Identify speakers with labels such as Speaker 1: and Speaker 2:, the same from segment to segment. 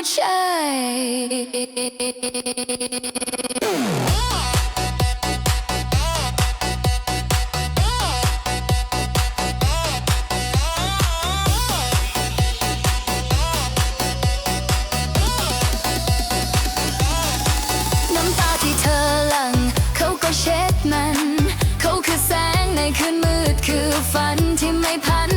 Speaker 1: วใจเช็ดมัน เขาคือแสงในคืนมืดคือฝันที่ไม่พัน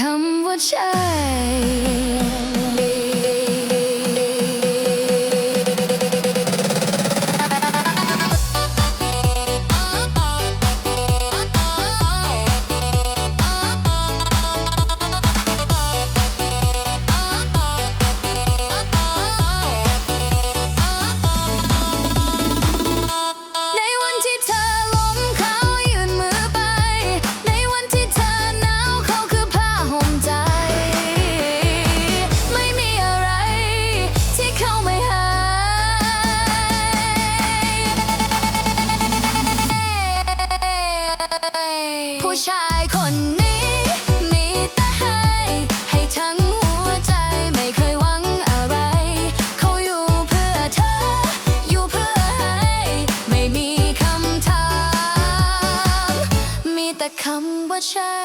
Speaker 1: come what shall. แต่คำว่าใช่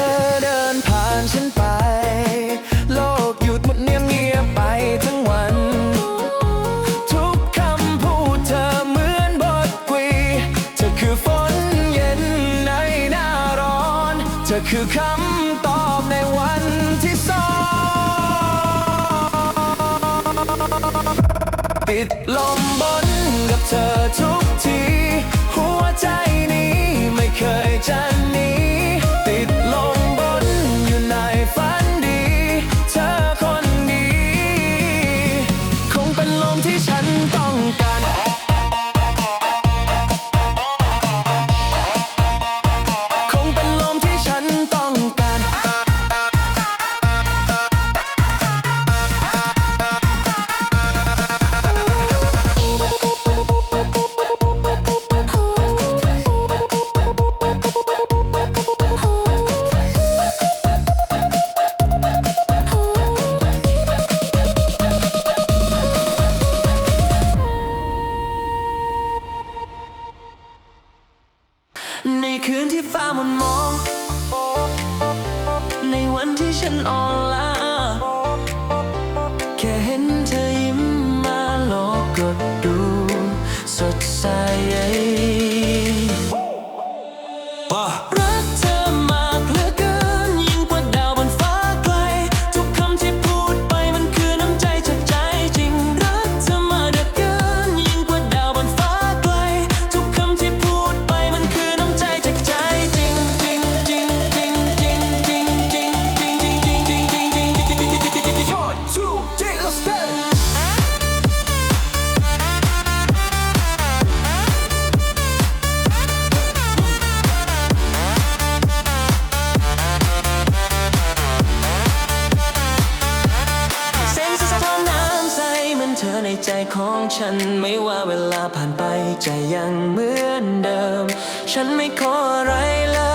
Speaker 1: ธอเดิ
Speaker 2: นผ่านฉันไป โลกหยุดหมดเงียบเงียบไปทั้งวัน ทุกคำพูดเธอเหมือนบทกวีเธอคือฝนเย็นในหน้าร้อน เธอคือคำตอบในวันที่สองติดลมบนกับเธอทุกที หัวใจนี้ไม่เคยจะ ใจของฉันไม่ว่าเวลาผ่านไปใจยังเหมือนเดิม ฉันไม่ขออะไรแล้ว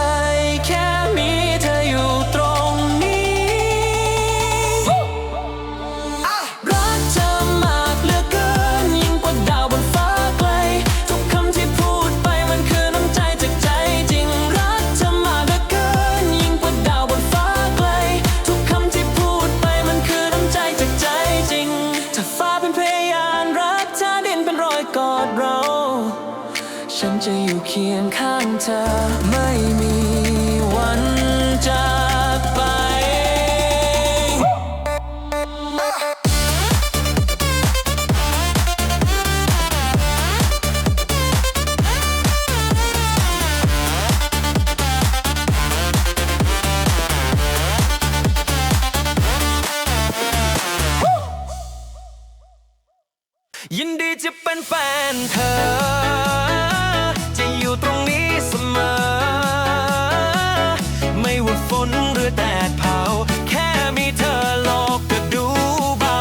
Speaker 2: คียงข้างเธอไม่มีวันจากไป ยินดีจะเป็นแฟนเธอ ฝนหรือแดดเผา แค่มีเธอหลอกก็ดูเบา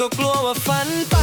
Speaker 2: ก็กลัวว่าฝันไป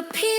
Speaker 1: The.